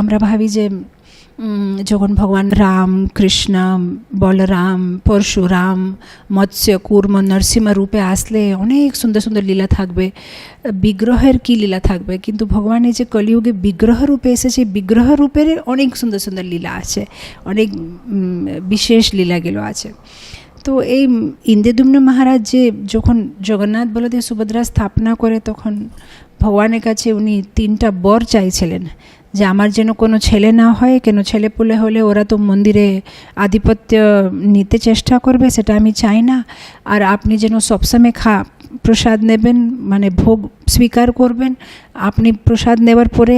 আমরা ভাবি যে যখন ভগবান রাম, কৃষ্ণ, বলরাম, পরশুরাম, মৎস্য, কুর্ম নরসিংহ রূপে আসলে অনেক সুন্দর সুন্দর লীলা থাকবে, বিগ্রহের কি লীলা থাকবে, কিন্তু ভগবান এই যে কলিযুগে বিগ্রহ রূপে এসেছে, বিগ্রহ রূপের অনেক সুন্দর সুন্দর লীলা আছে, অনেক বিশেষ লীলাগুলো আছে। তো এই ইন্দ্রদুম্ন মহারাজ যে যখন জগন্নাথ বলদেব সুভদ্রা স্থাপনা করে, তখন ভগবানের কাছে উনি তিনটা বর চাইছিলেন। যে আমার যেন কোনো ছেলে না হয়, কেন ছেলে পুলে হলে ওরা তো মন্দিরে আধিপত্য নিতে চেষ্টা করবে, সেটা আমি চাই না। আর আপনি যেন সবসময় খা, প্রসাদ নেবেন মানে ভোগ স্বীকার করবেন, আপনি প্রসাদ নেওয়ার পরে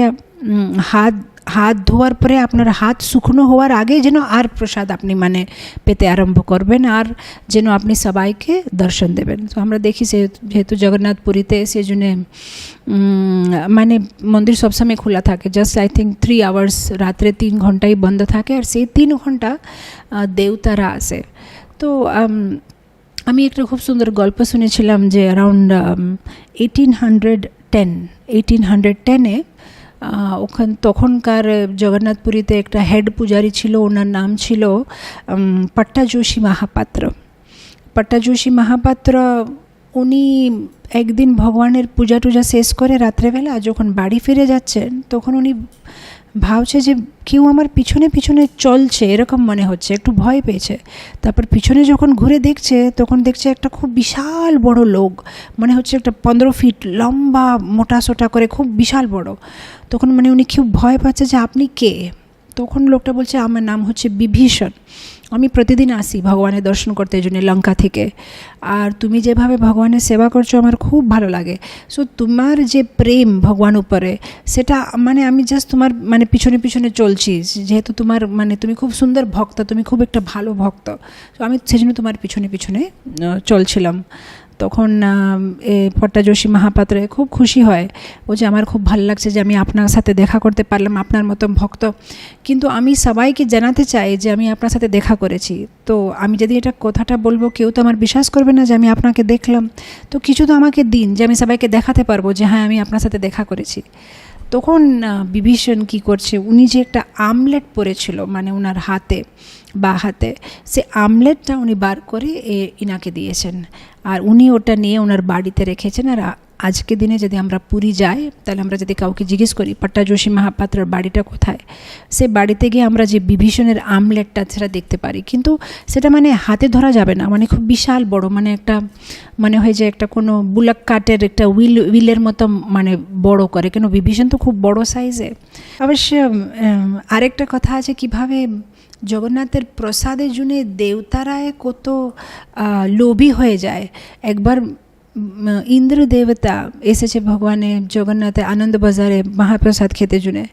হাত হাত ধোয়ার পরে আপনার হাত শুকনো হওয়ার আগে যেন আর প্রসাদ আপনি মানে পেতে আরম্ভ করবেন আর যেন আপনি সবাইকে দর্শন দেবেন। তো আমরা দেখি যেহেতু জগন্নাথ পুরীতে সেই জন্য মানে মন্দির সবসময় খোলা থাকে। Just I think three hours রাত্রে তিন ঘন্টাই বন্ধ থাকে আর সেই তিন ঘণ্টা আহ, দেবতারা আসে। তো আমি একটা খুব সুন্দর গল্প শুনেছিলাম যে around eighteen hundred ten eighteen hundred টেনে ওখান তখনকার জগন্নাথপুরীতে একটা হেড পূজারী ছিল, ওনার নাম ছিল পট্টাযোশী পট্টা যোশী মহাপাত্র। পট্টা যোশী মহাপাত্র, উনি একদিন ভগবানের পূজা টুজা শেষ করে রাত্রেবেলা যখন বাড়ি ফিরে যাচ্ছেন, তখন উনি ভাবছে যে কেউ আমার পিছনে পিছনে চলছে, এরকম মনে হচ্ছে, একটু ভয় পেয়েছে। তারপর পিছনে যখন ঘুরে দেখছে, তখন দেখছে একটা খুব বিশাল বড় লোক, মনে হচ্ছে একটা পনেরো ফিট লম্বা, মোটা সোটা করে খুব বিশাল বড়। তখন মানে উনি খুব ভয় পাচ্ছে যে আপনি কে? তখন লোকটা বলছে, আমার নাম হচ্ছে বিভীষণ। আমি প্রতিদিন আসি ভগবানের দর্শন করতে জন্য লঙ্কা থেকে। আর তুমি যেভাবে ভগবানের সেবা করছ আমার খুব ভালো লাগে। সো তোমার যে প্রেম ভগবান উপরে, সেটা মানে আমি জাস্ট তোমার মানে পিছনে পিছনে চলছি। যেহেতু তোমার মানে তুমি খুব সুন্দর ভক্ত, তুমি খুব একটা ভালো ভক্ত। তো আমি সেজন্য তোমার পিছনে পিছনে চলছিলাম। তখন এ যোশী মহাপাত্র খুব খুশি হয়। ও যে আমার খুব ভালো লাগছে যে আমি আপনার সাথে দেখা করতে পারলাম, আপনার মতো ভক্ত। কিন্তু আমি সবাইকে জানাতে চাই যে আমি আপনার সাথে দেখা করেছি। তো আমি যদি এটা কথাটা বলব, কেউ তো আমার বিশ্বাস করবে না যে আমি আপনাকে দেখলাম। তো কিছু তো আমাকে দিন যে আমি সবাইকে দেখাতে পারব যে হ্যাঁ আমি আপনার সাথে দেখা করেছি। তখন বিভীষণ কি করছে, উনি যে একটা আমলেট পরেছিল মানে ওনার হাতে, বা হাতে, সে আমলেটটা উনি বার করে এ, ইনাকে দিয়েছেন। আর উনি ওটা নিয়ে ওনার বাড়িতে রেখেছেন, আর আজকে দিনে যদি আমরা পুরী যাই, তাহলে আমরা যদি কাউকে জিজ্ঞেস করি, পট্টা যোশী মহাপাত্রের বাড়িটা কোথায়? সে বাড়িতে গিয়ে আমরা যে বিভীষণের আমলেটটা সেটা দেখতে পারি। কিন্তু সেটা মানে হাতে ধরা যাবে না মানে খুব বিশাল বড় মানে একটা মানে হয় যে একটা কোনো বুলাক কাটের একটা উইল, উইলের মতো মানে বড় করে। কেন, বিভীষণ তো খুব বড় সাইজে অবশ্য আরেকটা কথা আছে, কীভাবে জগন্নাথের প্রসাদের জন্য দেবতারায় কত লোভী হয়ে যায়। একবার উম, ইন্দ্র দেবতা এসেছে ভগবানের জগন্নাথে আনন্দ বাজারে মহাপ্রসাদ খেতে জুনে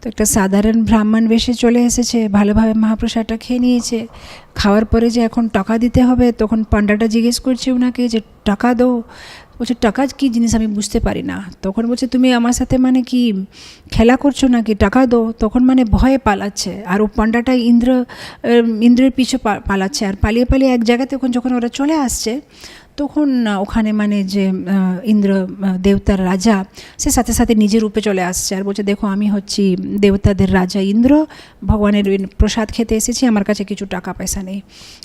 তো একটা সাধারণ ব্রাহ্মণ বেশে চলে এসেছে ভালোভাবে মহাপ্রসাদটা খেয়ে নিয়েছে। খাওয়ার পরে যে এখন টাকা দিতে হবে তখন পান্ডাটা জিজ্ঞেস করছে ওনাকে যে টাকা দো বলছে টাকা কি জিনিস আমি বুঝতে পারি না। তখন বলছে তুমি আমার সাথে মানে কি খেলা করছ নাকি? টাকা দো তখন মানে ভয়ে পালাচ্ছে। আর ও পান্ডাটা ইন্দ্র ইন্দ্রের পিছু পালাচ্ছে। আর পালিয়ে পালিয়ে এক জায়গাতে যখন ওরা চলে আসছে তখন ওখানে মানে যে ইন্দ্র দেবতার রাজা, সে সাথে সাথে নিজের রূপে চলে আসছে আর বলছে, দেখো, আমি হচ্ছি দেবতাদের রাজা ইন্দ্র, ভগবানের প্রসাদ খেতে এসেছি, আমার কাছে কিছু টাকা পয়সা নেই।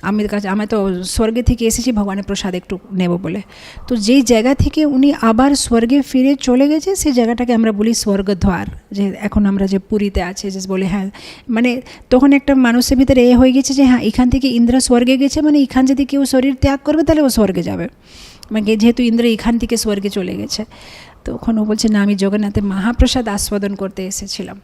আমি কাছে, আমি তো স্বর্গে থেকে এসেছি, ভগবানের প্রসাদ একটু নেব বলে। তো যেই জায়গা থেকে উনি আবার স্বর্গে ফিরে চলে গেছে সেই জায়গাটাকে আমরা বলি স্বর্গদ্বার, যে এখন আমরা যে পুরীতে আছে, যে বলে হ্যাঁ মানে তখন একটা মানুষের ভিতরে এ হয়ে গেছে যে হ্যাঁ এখান থেকে ইন্দ্র স্বর্গে গেছে মানে এখান যদি কেউ শরীর ত্যাগ করবে, তাহলে ও স্বর্গে যাবে। মানে যেহেতু ইন্দ্র এখান থেকে স্বর্গে চলে গেছে তখন ও বলছে, না, আমি জগন্নাথের মহাপ্রসাদ আস্বাদন করতে এসেছিলাম।